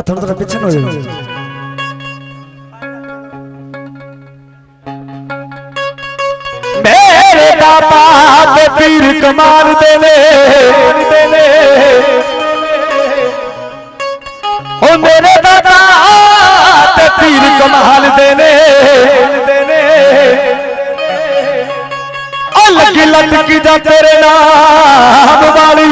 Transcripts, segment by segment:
ਆ ਥੋੜਾ ਥੋੜਾ ਪਿੱਛੇ ਨੂੰ ਹੋ ਜਾਓ ਮੇਰੇ ਦਾਤਾ ਤੇ ਪੀਰ ਕਮਾਲ ਦੇ ਨੇ। ਦੇ ਨੇ ਹੋ ਮੇਰੇ ਦਾਤਾ ਤੇ ਪੀਰ ਕਮਾਲ ਦੇ ਨੇ। ਉਹ ਲੱਗੀ ਲਟਕੀ ਜਾ ਤੇਰੇ ਨਾਮ ਵਾਲੀ।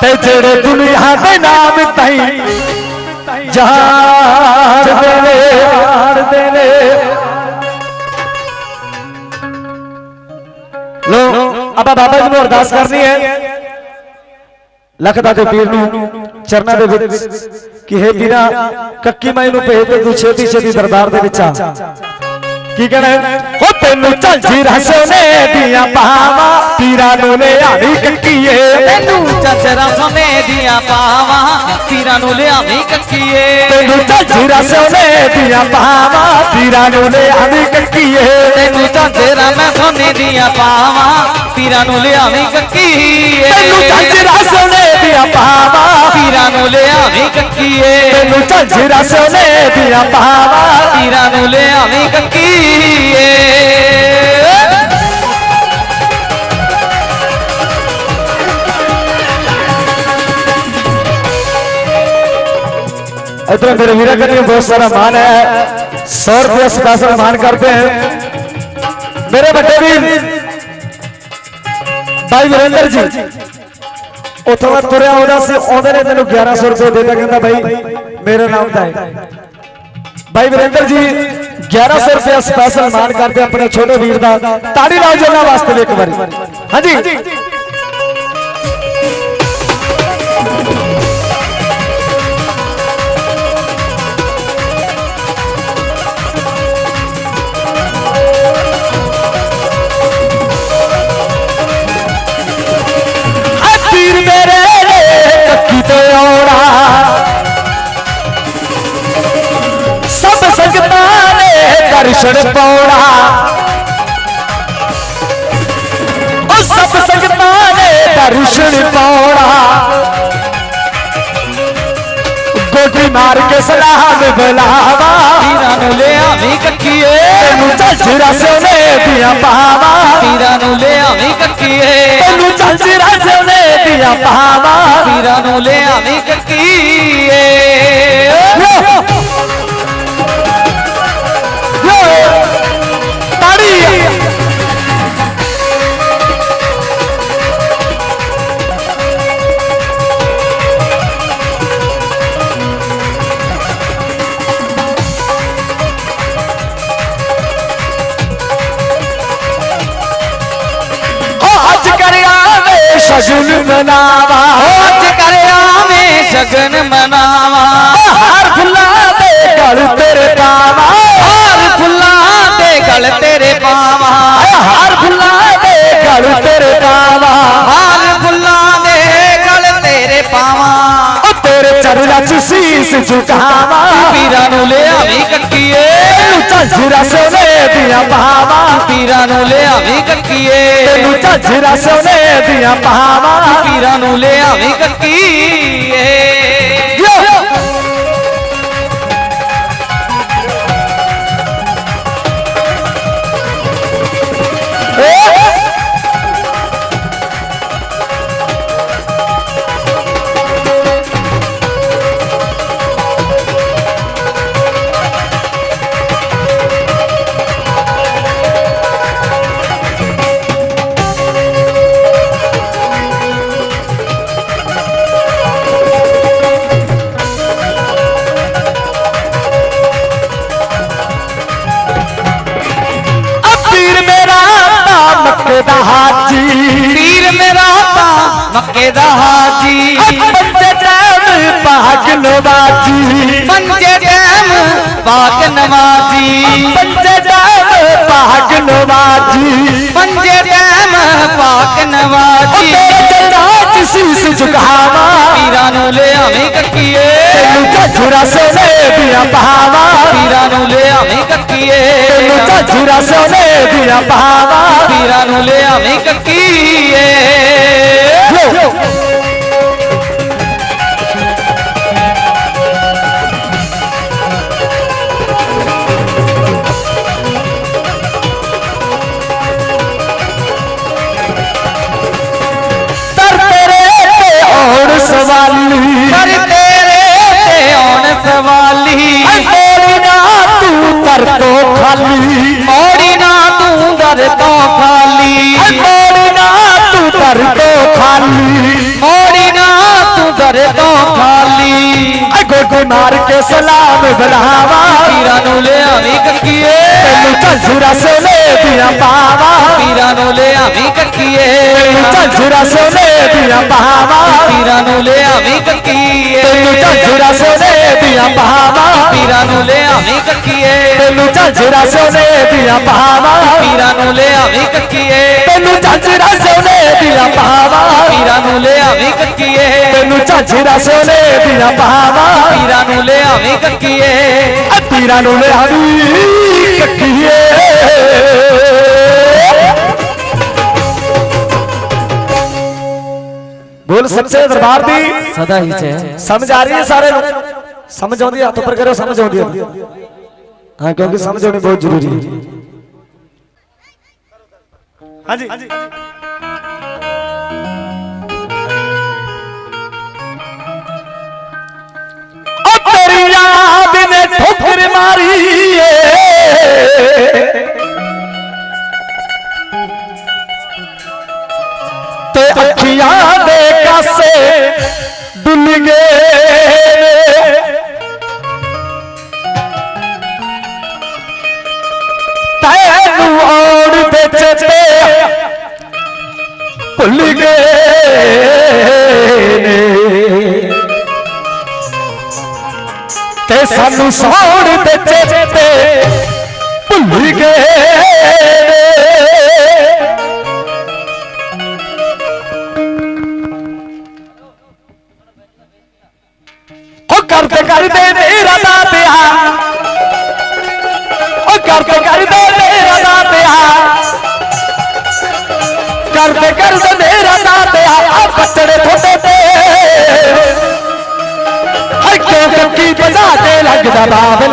ਤੇ ਜਿਹੜੇ ਦੁਨੀਆ ਦੇ ਨਾਮ ਤਾਈ ਜਾਣਦੇ ਨੇ ਜਾਣਦੇ ਨੇ ਲੋ ਆਪਾਂ ਬਾਬਾ ਜੀ ਨੂੰ ਅਰਦਾਸ ਕਰਨੀ ਹੈ। ਲਖਦਾ ਦੇ ਪੀਰ ਨੂੰ ਚਰਨਾਂ ਦੇ ਵਿੱਚ ਕਿ ਹੈ ਪੀਰਾ ਕੱਕੀ ਮਾਈ ਨੂੰ ਭੇਜ ਦੇ ਤੂੰ ਛੇਤੀ ਛੇਤੀ ਦਰਬਾਰ ਦੇ ਵਿੱਚ ਆ। ਕੀ ਕਹਿਣਾ ਹੈ? ਤੈਨੂੰ ਝਾਂਜੀ ਰਸੋਨੇ ਦੀਆਂ ਪਾਵਾਂ ਪੀਰਾਂ ਨੂੰ ਲਿਆਵੀ ਕੱਕੀਏ। ਤੈਨੂੰ ਚਾਚਰਾ ਸਮੇ ਦੀਆਂ ਪਾਵਾਂ ਪੀਰਾਂ ਨੂੰ ਲਿਆਵੀਂ ਕੱਕੀਏ। ਤੈਨੂੰ ਝਾਂਜੀ ਰਸੋਨੇ ਦੀਆਂ ਪਾਵਾਂ ਪੀਰਾਂ ਨੂੰ ਲਿਆਵੀ ਕੱਕੀਏ। ਤੈਨੂੰ ਚਾਚਰਾ ਮੈਂ ਸੋਨੇ ਦੀਆਂ ਪਾਵਾਂ ਪੀਰਾਂ ਨੂੰ ਲਿਆਵੀਂ ਕੱਕੀਏ। ਤੈਨੂੰ दिया सोने दिया पावा इतना मेरे वीरा में बहुत सारा मान है। सौ रुपया सदासर मान करते हैं। मेरे बटे भी भाई वीरेंद्र जी ਉੱਥੋਂ ਮੈਂ ਤੁਰਿਆ ਆਉਂਦਾ ਸੀ, ਉਹਦੇ ਨੇ ਮੈਨੂੰ 1100 ਰੁਪਏ ਦੇ ਦਿੱਤਾ, ਕਹਿੰਦਾ ਬਾਈ, ਮੇਰੇ ਨਾਮ ਦਾ ਹੈ। ਭਾਈ ਵੀਰੇਂਦਰ ਜੀ 1100 ਰੁਪਏ ਸਪੈਸ਼ਲ ਮਾਨ ਕਰਦੇ ਆਪਣੇ ਛੋਟੇ ਵੀਰ ਦਾ। ਤਾੜੀ ਨਾਲ ਜੀ ਵਾਸਤੇ ਵੀ ਇੱਕ ਵਾਰੀ। ਹਾਂਜੀ? ਨੇ ਦਰਸ਼ਨ ਪਾਉਣਾ ਉਹ ਸਭ ਸੰਗਤਾਂ ਨੇ ਦਰਸ਼ਨ ਪਾਉਣਾ ਗੋਡੀ ਮਾਰ ਕੇ ਸਲਾਮ ਬੁਲਾਵਾ ਪੀਰਾਂ ਨੂੰ ਲਿਆਵੀਂ ਕੱਕੀਏ ਤੈਨੂੰ ਝਾਂਜਰਾ ਸੋਨੇ ਦੀਆਂ ਪਾਵਾਂ ਪੀਰਾਂ ਨੂੰ ਲਿਆਵੀਂ ਕੱਕੀਏ ਤੈਨੂੰ ਝਾਂਜਰਾ ਸੋਨੇ ਦੀਆਂ ਪਾਵਾਂ ਪੀਰਾਂ ਨੂੰ ਲਿਆਵੀਂ ਮਨਾਵਾ। ਅੱਜ ਕਰ ਆਵੇਂ ਸ਼ਗਨ ਮਨਾਵਾ। ਹਰ ਫੁੱਲਾਂ ਦੇ ਗਲ ਤੇਰੇ ਪਾਵਾ। ਹਾਰ ਫੁੱਲਾਂ ਦੇ ਗਲ ਤੇਰੇ ਪਾਵਾਂ। ਹਰ ਫੁੱਲਾਂ ਦੇ ਗਲ ਤੇਰੇ ਪਾਵਾ। ਹਾਰ ਫੁੱਲਾਂ ਦੇ ਗਲ ਤੇਰੇ ਪਾਵਾਂ। ਤੇਰੇ ਚਰਨਾਂ 'ਚ ਸੀਸ ਝੁਕਾਵਾ। ਪੀਰਾਂ ਨੂੰ ਕੱਕੀਏ ਤੈਨੂੰ ਝਾਂਜਰਾ ਸੋਨੇ ਦੀਆਂ ਪਾਵਾਂ ਪੀਰਾਂ ਨੂੰ ਲਿਆਵੀਂ ਕੱਕੀਏ ਤੈਨੂੰ ਝਾਂਜਰਾ ਸੋਨੇ ਦੀਆਂ ਪਾਵਾਂ ਪੀਰਾਂ ਨੂੰ ਲਿਆਵੀਂ ਕੱਕੀਏ ਟਾਈਮ ਪਾਕ ਨਵਾਜੀ। ਪੰਜੇ ਟਾਈਮ ਪਾਕ ਨਵਾਜੀ। ਪੰਜੇ ਟਾਈਮ ਪਾਕ ਨਵਾਜੀ। ਤੇਰੇ ਚਰਨਾਂ 'ਚ ਸੀਸ ਝੁਕਾਵਾ ਪੀਰਾਂ ਨੂੰ ਲਿਆਵੀਂ ਕੱਕੀਏ ਤੈਨੂੰ ਝਾਂਜਰਾ ਸੋਨੇ ਦੀਆਂ ਪਾਵਾਂ ਪੀਰਾਂ ਨੂੰ ਲਿਆਵੀਂ ਕੱਕੀਏ ਤੈਨੂੰ ਝਾਂਜਰਾ ਸੋਨੇ ਦੀਆਂ ਪਾਵਾਂ ਪੀਰਾਂ ਨੂੰ ਲਿਆਵੀਂ ਕੱਕੀਏ ਝੰਜੂਰਾ ਸੋਨੇ ਦੀਆਂ ਪਾਵਾ ਪੀਰਾਂ ਨੂੰ ਲਿਆਵੀਂ ਕੱਕੀਏ ਤੈਨੂੰ ਝੰਜੂਰਾ ਸੋਨੇ ਦੀਆਂ ਪਾਵਾ ਪੀਰਾਂ ਨੂੰ ਲਿਆਵੀਂ ਕੱਕੀਏ ਤੈਨੂੰ ਝੰਜੂਰਾ ਸੋਨੇ ਦੀਆਂ ਪਾਵਾ ਪੀਰਾਂ ਨੂੰ ਲਿਆਵੀਂ ਕੱਕੀਏ ਤੈਨੂੰ ਝੰਜੂਰਾ ਸੋਨੇ ਦੀਆਂ ਪਾਵਾ ਪੀਰਾਂ ਨੂੰ ਲਿਆਵੀਂ ਕੱਕੀਏ ਤੈਨੂੰ ਝੰਜੂਰਾ ਸੋਨੇ ਦੀਆਂ ਪਾਵਾ ਪੀਰਾਂ ਨੂੰ ਲਿਆਵੀਂ ਕੱਕੀਏ ਪੀਰਾਂ ਨੂੰ ਲਿਆਵੀ ਕੱਕੀਏ ਬੋਲ ਸੱਚੇ ਦਰਬਾਰ ਦੀ ਸਦਾ ਹੀ ਚੈ ਸਮਝ ਆ ਰਹੀ ਹੈ ਸਾਰੇ ਨੂੰ? ਸਮਝ ਆਉਂਦੀ ਹੈ? ਹੱਥ ਉੱਪਰ ਕਰੋ ਸਮਝ ਆਉਂਦੀ ਹੈ? ਹਾਂ ਕਿਉਂਕਿ ਸਮਝ ਆਉਣੀ ਬਹੁਤ ਜ਼ਰੂਰੀ ਹੈ। ਹਾਂਜੀ। ਉਹ ਤੇਰੀ ਯਾਦ ਨੇ ਠੋਕਰ ਮਾਰੀ ਏ। ਡੁੱਲ ਗਏ ਨੇ ਤੈਨੂੰ ਆਉਣ ਦੇ ਚੇਤੇ ਭੁੱਲ ਗਏ ਨੇ ਤੇ ਸਾਨੂੰ ਸੌਣ ਦੇ ਚੇਤੇ ਭੁੱਲ ਗਏ ਨੇ। ਕੇ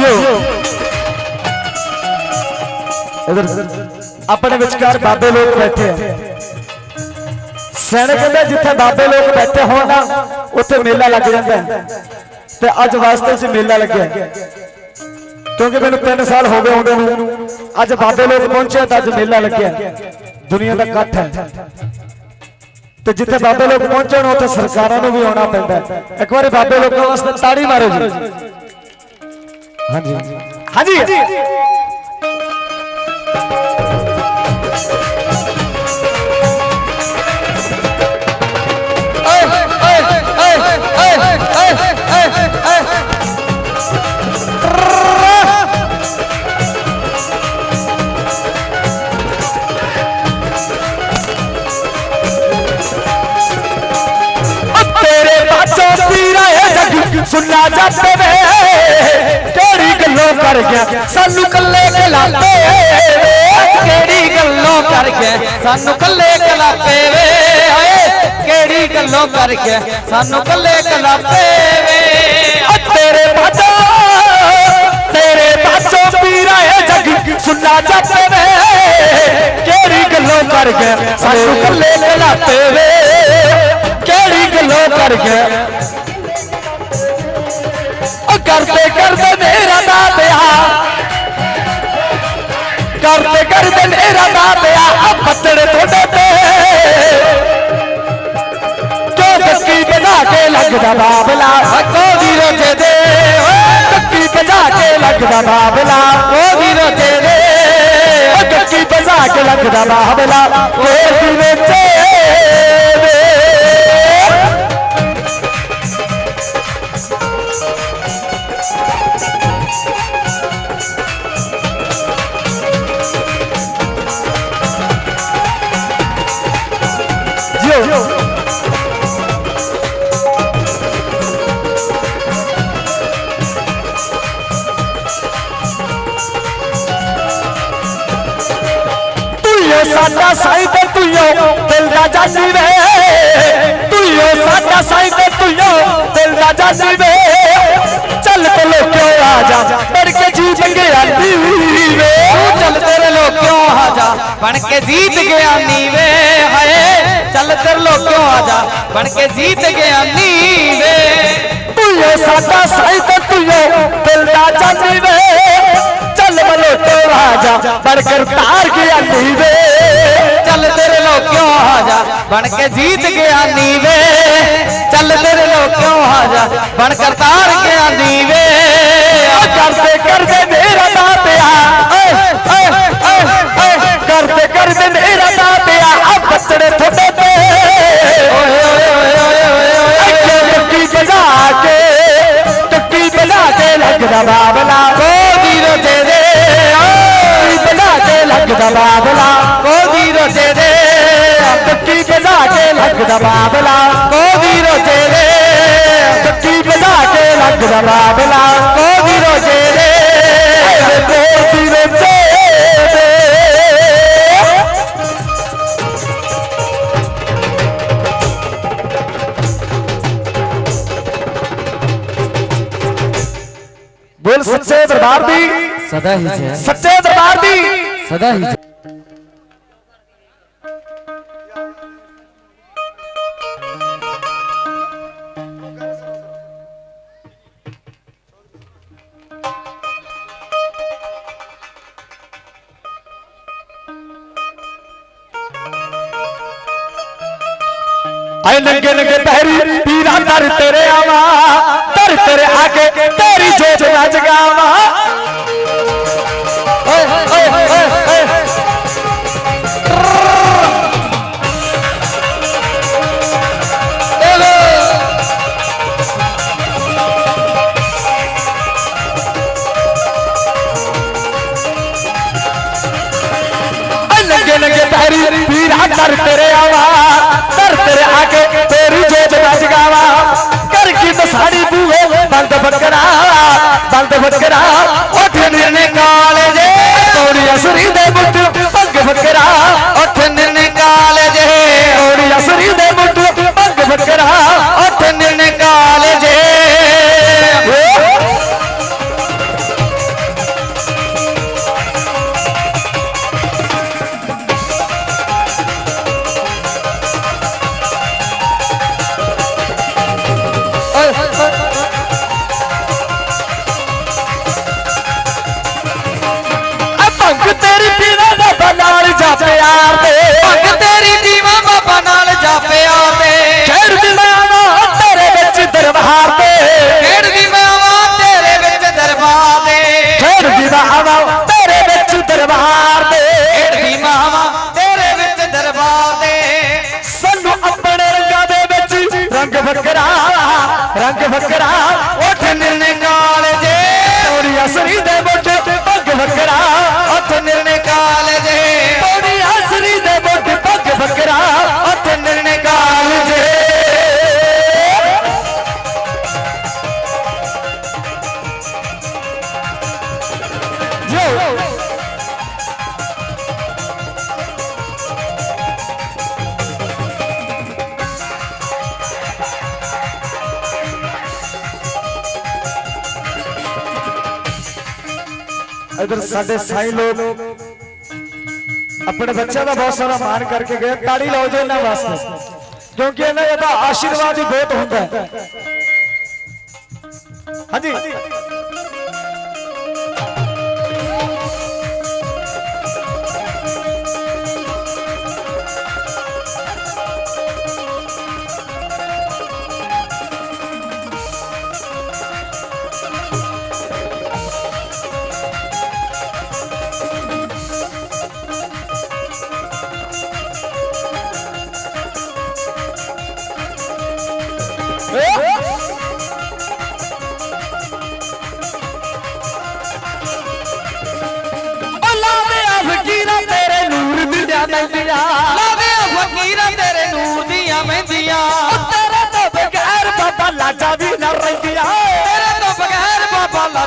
ਜਿਓ ਇਧਰ, ਆਪਣੇ ਵਿਚਕਾਰ ਬਾਬੇ ਲੋਕ ਬੈਠੇ ਆ। ਸੈਣ ਕਹਿੰਦੇ ਜਿੱਥੇ ਬਾਬੇ ਲੋਕ ਬੈਠੇ ਹੋਣ ਨਾ, ਉੱਥੇ ਮੇਲਾ ਲੱਗ ਜਾਂਦਾ ਤੇ ਅੱਜ ਵਾਸਤੇ 'ਚ ਮੇਲਾ ਲੱਗਿਆ ਕਿਉਂਕਿ ਮੈਨੂੰ 3 ਸਾਲ ਹੋ ਗਏ ਆਉਂਦੇ ਨੂੰ। ਅੱਜ ਬਾਬੇ ਲੋਕ ਪਹੁੰਚੇ ਤਾਂ ਅੱਜ ਮੇਲਾ ਲੱਗਿਆ ਹੈ। ਦੁਨੀਆ ਦਾ ਇਕੱਠ ਹੈ। ਤੇ ਜਿੱਥੇ ਬਾਬੇ ਲੋਕ ਪਹੁੰਚਣ ਉੱਥੇ ਸਰਕਾਰਾਂ ਨੂੰ ਵੀ ਆਉਣਾ ਪੈਂਦਾ ਇੱਕ ਵਾਰੀ ਬਾਬੇ ਲੋਕਾਂ ਵਾਸਤੇ ਤਾੜੀ ਮਾਰੋ ਜੀ। ਹਾਂਜੀ ਹਾਂਜੀ ਜੱਗ ਸੁਣਨਾ ਵੇ। ਕਿਹੜੀ ਗੱਲੋਂ ਕਰ ਗਿਆ? ਸਾਨੂੰ ਕੱਲੇ ਕਲਾਪੇ ਕਿਹੜੀ ਗੱਲੋਂ ਕਰ ਗਿਆ? ਸਾਨੂੰ ਕੱਲੇ ਕਲਾਪੇ ਵੇ। ਹਾਏ, ਕਿਹੜੀ ਗੱਲੋਂ ਕਰ ਗਿਆ? ਸਾਨੂੰ ਕੱਲੇ ਕਲਾਪੇ ਵੇ। ਓ ਬਾਜੋ, ਤੇਰੇ ਬਾਜੋ ਪੀਰਾਏ ਜਗ ਸੁਣਾ ਜਾਂਦੇ ਵੇ। ਕਿਹੜੀ ਗੱਲੋਂ ਕਰ ਗਏ ਸਾਨੂੰ ਕੱਲੇ ਕਲਾਤੇ ਵੇ। ਕਿਹੜੀ ਗੱਲੋਂ ਕਰ ਗਏ ਕਰਦੇ ਕਰਦੇ ਮੇਰਾ ਦਾਤਿਆ ਕਰਦੇ ਕਰਦੇ ਮੇਰਾ ਦਾਤਿਆ ਆ ਪੱਤੜੇ ਤੁਹਾਡੇ ਤੇ। ਕਿਉਂ ਕੱਕੀ ਬਣਾ ਕੇ ਲੱਗਦਾ ਬਾਬਲਾ ਹੱਕੋ ਦੀ ਰੋਜੇ ਦੇ। ਕੱਕੀ ਬਣਾ ਕੇ ਲੱਗਦਾ ਬਾਬਲਾ, ਉਹ ਦੀ ਰੋਜੇ ਦੇ। ਉਹ ਕੱਕੀ ਬਣਾ ਕੇ ਲੱਗਦਾ ਬਾਬਲਾ ਉਹ ਦੀ ਵਿੱਚ। ਤੁਈਓ ਸਾਡਾ ਸਾਈਂ ਤੇ ਤੁਈਓ ਦਿਲ ਦਾ ਜਾਨੀ ਵੇ ਤੁਈਓ ਸਾਡਾ ਸਾਈਂ ਤੇ ਤੁਈਓ ਦਿਲ ਦਾ ਜਾਨੀ ਵੇ ਚੱਲ ਕੋਲੋਂ ਕਿਉਂ ਆ ਜਾ ਬੜ ਕੇ ਜੀ ਮੰਗਿਆ ਵੇ ਤੂੰ ਚੱਲ ਤੇਰੇ ਲੋਕਿਓ ਆ ਜਾ ਬਣ ਕੇ ਜੀਤ ਗਿਆ ਨੀਵੇ ਹਾਏ ਚੱਲ ਤੇਰੇ ਲੋਕਿਓ ਆ ਜਾ ਬਣ ਕੇ ਜੀਤ ਗਿਆ ਨੀਵੇ ਤੁਈਓ ਸਾਡਾ ਸਾਈਂ ਤੇ ਤੁਈਓ ਦਿਲ ਦਾ ਜਾਨੀ ਵੇ ਚੱਲ ਮਲੋਟੋ ਆ ਜਾ ਬੜ ਕਰ ਤਾਰ ਗਿਆ ਨੀ ਵੇ ਚੱਲ ਤੇਰੇ ਲੋਕਿਓ ਆ ਜਾ ਬਣ ਕੇ ਜੀਤ ਗਿਆ ਨੀਵੇ। ਚੱਲ ਤੇਰੇ ਲੋਕਿਓ ਆ ਜਾ ਬਣ ਕਰਤਾਰ ਗਿਆ ਨੀਵੇ ਆ ਕਰਦੇ ਕਰਦੇ ਮੇਰਾ ਦਾਤਿਆ ਓਏ ਓਏ ਓਏ ਓਏ ਕਰਦੇ ਕਰਦੇ ਕੇ ਲੱਗਦਾ ਬਾਬਲਾ ਕੋਦੀ ਰੋਜੇ ਦੇ ਟੱਕੀ ਬਜਾ ਕੇ ਲੱਗਦਾ ਬਾਬਲਾ ਕੋਦੀ ਰੋਜੇ ਦੇ ਟੱਕੀ ਬਜਾ ਕੇ ਲੱਗਦਾ ਬਾਬਲਾ ਕੋਦੀ ਰੋਜੇ ਦੇ ਇਹਦੇ ਕੋਲ ਦੀ ਵਿੱਚ ਬੋਲ ਸੱਚੇ ਦਰਬਾਰ ਦੀ ਸਦਾ ਹੀ ਜੈ ਸੱਚੇ ਦਰਬਾਰ ਦੀ ਸਦਾ ਹੀ ਆਏ ਨੰਗੇ ਨੰਗੇ ਪਹਿਰੀ ਪੀਰਾ ਦਰ ਤੇਰੇ ਆਵਾ ਦਰ ਤੇਰੇ ਆਗੇ, ਤੇਰੀ ਜੋਤ ਨਾ ਜਗਾਵਾ। ਬੱਕਰਾ ਬੰਦ ਬੱਕਰਾ ਉੱਠ ਨਿਰਨੇ ਕਾਲਜੇ ਤੋੜੀ ਅਸਰੀ ਦੇ ਮੁੱਢ ਭੰਗ ਬੱਕਰਾ ਉੱਠ ਨਿਰਨੇ ਕਾਲਜੇ ਤੋੜੀ ਅਸਰੀ ਦੇ ਮੁੱਢ ਭੰਗ ਬੱਕਰਾ ਉੱਠ ਨਿਰਨੇ ਸਾਡੇ ਸਾਈਂ ਲੋਕ ਆਪਣੇ ਬੱਚਿਆਂ ਦਾ ਬਹੁਤ ਸਾਰਾ ਮਾਣ ਕਰਕੇ ਗਏ। ਤਾੜੀ ਲਾਓ ਜੀ ਇਹਨਾਂ ਵਾਸਤੇ। ਕਿਉਂਕਿ ਇਹਨਾਂ ਦਾ ਆਸ਼ੀਰਵਾਦ ਹੀ ਬਹੁਤ ਹੁੰਦਾ ਹੈ। ਹਾਂਜੀ।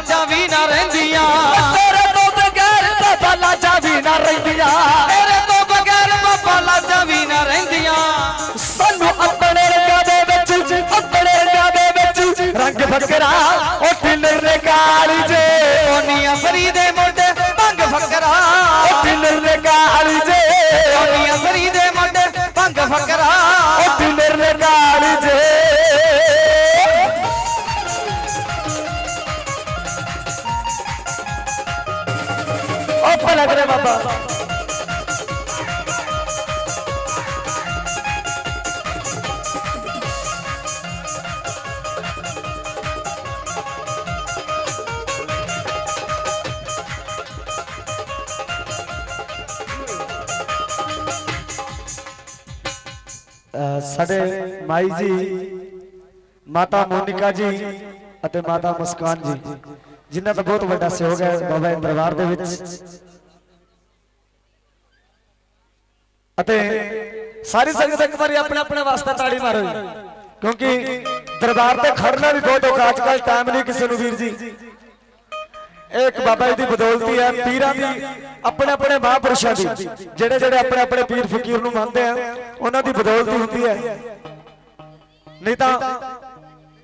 ਲਾਜਾਂ ਵੀ ਨਾ ਰਹਿੰਦੀਆਂ। ਤੇਰੇ ਤੋਂ ਬਗੈਰ ਬਾਬਾ ਲਾਜਾ ਵੀ ਨਾ ਰਹਿੰਦੀਆਂ। ਤੇਰੇ ਤੋਂ ਬਗੈਰ ਬਾਬਾ ਲਾਜਾਂ ਵੀ ਨਾ ਰਹਿੰਦੀਆਂ। ਸਾਨੂੰ ਆਪਣੇ ਰੰਗਾਂ ਦੇ ਵਿੱਚ ਆਪਣੇ ਰੰਗਾਂ ਦੇ ਵਿੱਚ ਰੰਗ ਫਕਰਾ ਉੱਠ ਨਿਰੇ ਕਾਲੀ ਜੇ। ਸੋਨੀਆ ਸਰੀ ਦੇ ਮੁੰਡੇ ਬਾਬਾ ਸਾਡੇ ਮਾਈ ਜੀ, ਮਾਤਾ ਮੋਨਿਕਾ ਜੀ ਅਤੇ ਮਾਤਾ ਮੁਸਕਾਨ ਜੀ, ਜਿਨ੍ਹਾਂ ਦਾ ਬਹੁਤ ਵੱਡਾ ਸਹਿਯੋਗ ਹੈ ਬਾਬਾ ਦੇ ਦਰਬਾਰ ਦੇ ਵਿੱਚ। ਅਤੇ ਸਾਰੀ ਸੰਗਤ ਇੱਕ ਵਾਰੀ ਆਪਣੇ ਆਪਣੇ ਵਾਸਤੇ ਤਾੜੀ ਮਾਰੋ ਕਿਉਂਕਿ ਦਰਬਾਰ ਤੇ ਖੜਨਾ ਵੀ ਬਹੁਤ ਔਖਾ ਅੱਜ ਕੱਲ ਟਾਈਮ ਨਹੀਂ ਕਿਸੇ ਨੂੰ ਵੀਰ ਜੀ। ਇੱਕ ਬਾਬਾ ਜੀ ਦੀ ਬਦੌਲਤੀ ਹੈ, ਪੀਰਾਂ ਦੀ, ਆਪਣੇ ਆਪਣੇ ਮਹਾਂਪੁਰਸ਼ਾਂ ਦੀ। ਜਿਹੜੇ ਜਿਹੜੇ ਆਪਣੇ ਆਪਣੇ ਪੀਰ ਫਕੀਰ ਨੂੰ ਮੰਨਦੇ ਆ, ਉਹਨਾਂ ਦੀ ਬਦੌਲਤੀ ਹੁੰਦੀ ਹੈ। ਨਹੀਂ ਤਾਂ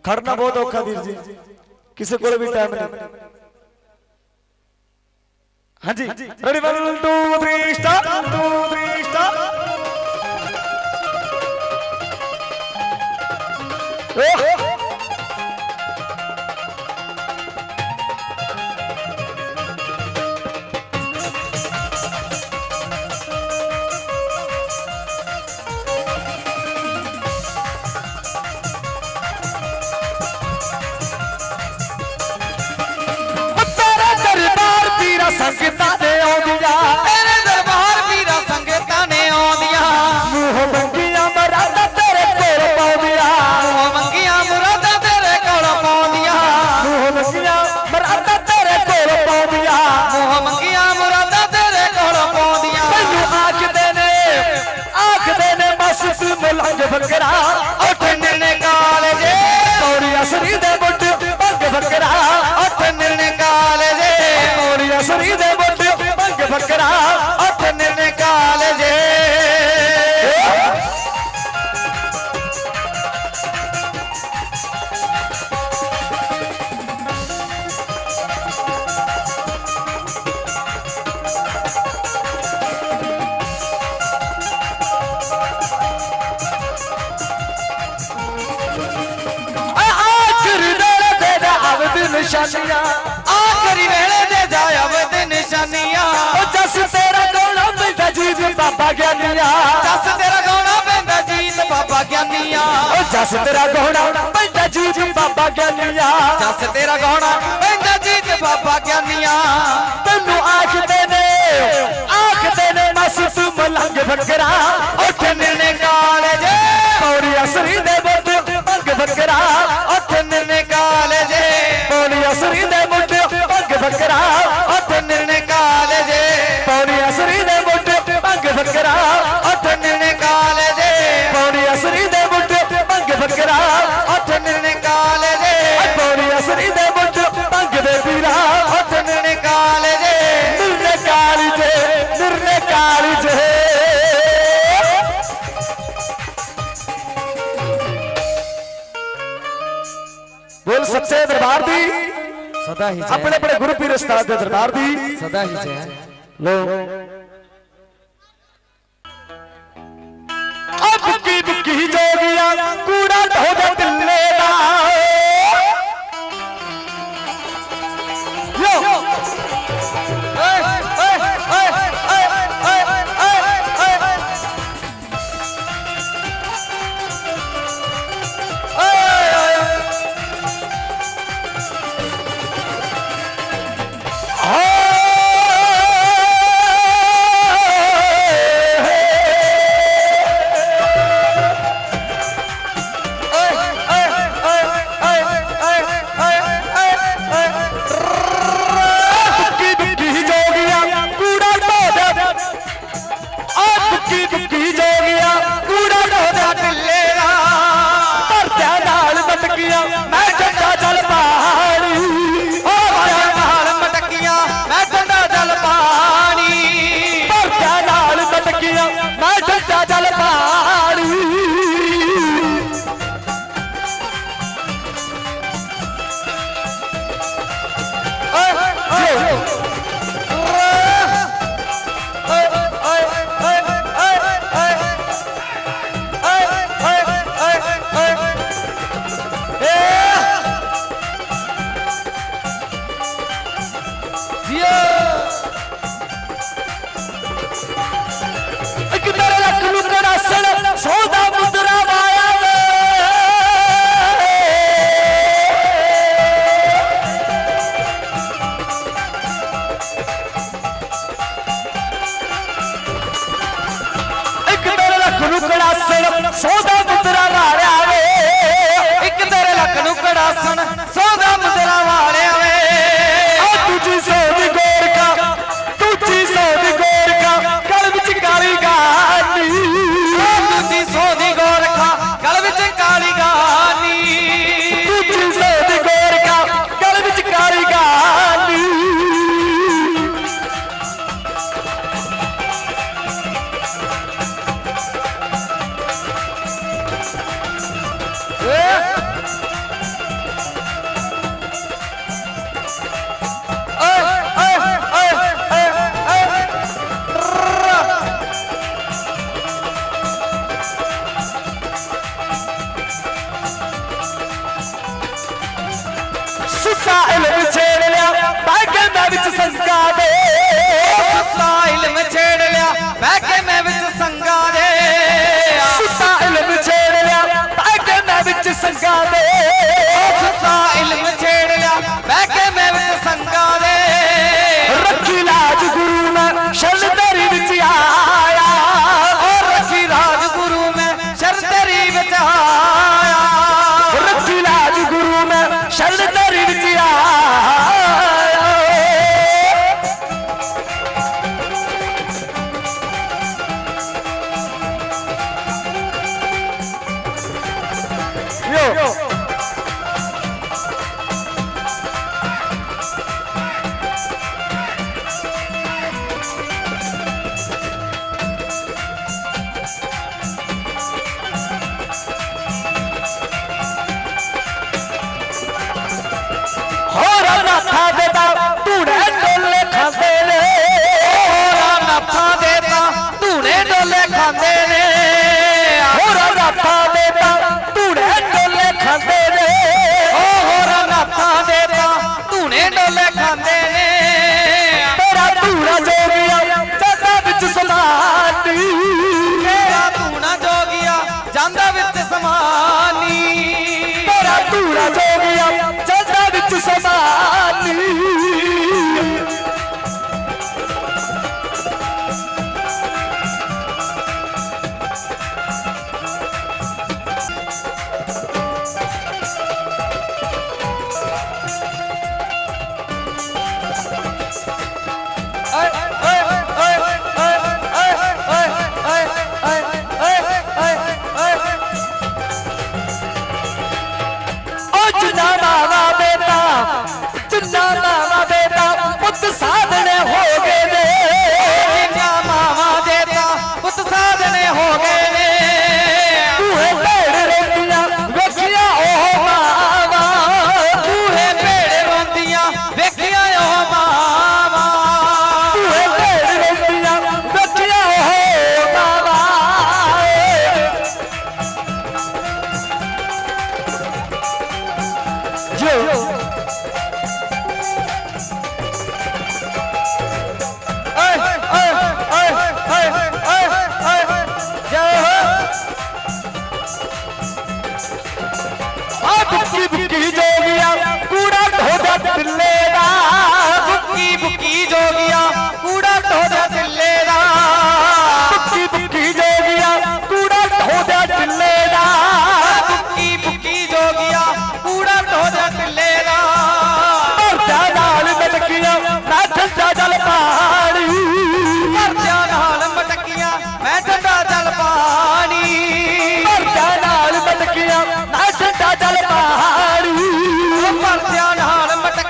ਖੜਨਾ ਬਹੁਤ ਔਖਾ ਵੀਰ ਜੀ। ਕਿਸੇ ਕੋਲ ਵੀ ਟਾਈਮ ਨਹੀਂ હાજી. Ready one two three start two three start oh! ਨਿਸ਼ਾਨੀਆਂ। ਆਖਰੀ ਵੇਲੇ ਦੇ ਜਾਇਬ ਤੇ ਨਿਸ਼ਾਨੀਆਂ। ਉਹ ਜਸ ਤੇਰਾ ਗੋਣਾ ਮਿਲਦਾ ਜੀਤ ਬਾਬਾ ਗਿਆਨੀਆਂ। ਜਸ ਤੇਰਾ ਗਾਉਣਾ ਪੈਂਦਾ ਜੀਤ ਬਾਬਾ ਗਿਆਨੀਆਂ। ਉਹ ਜਸ ਤੇਰਾ ਗੋਣਾ ਮਿਲਦਾ ਜੀਤ ਬਾਬਾ ਗਿਆਨੀਆਂ। ਜਸ ਤੇਰਾ ਗਾਉਣਾ ਪੈਂਦਾ ਜੀਤ ਬਾਬਾ ਗਿਆਨੀਆਂ। ਤੈਨੂੰ ਆਖਦੇ ਨੇ ਆਖਦੇ ਨੇ ਬਸ ਤੂੰ ਮਲੰਗ ਫਕਰਾ। ਉੱਠ ਨਿਰਣੇ ਕਾਲਜੇ ਸਦਾ ਹੀ ਆਪਣੇ ਆਪਣੇ ਗੁਰੂ ਪੀਰ ਉਸਤਾਦ ਦੇ ਦਰਬਾਰ ਦੀ। ਸਦਾ ਹੀ ਜੈ। ਲੋ 六六六。God, they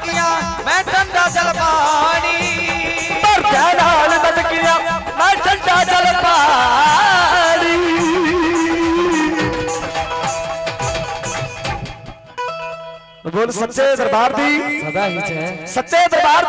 जल मैं जल बोल सच्चे दरबार दी। सदा ही सच्चे दरबार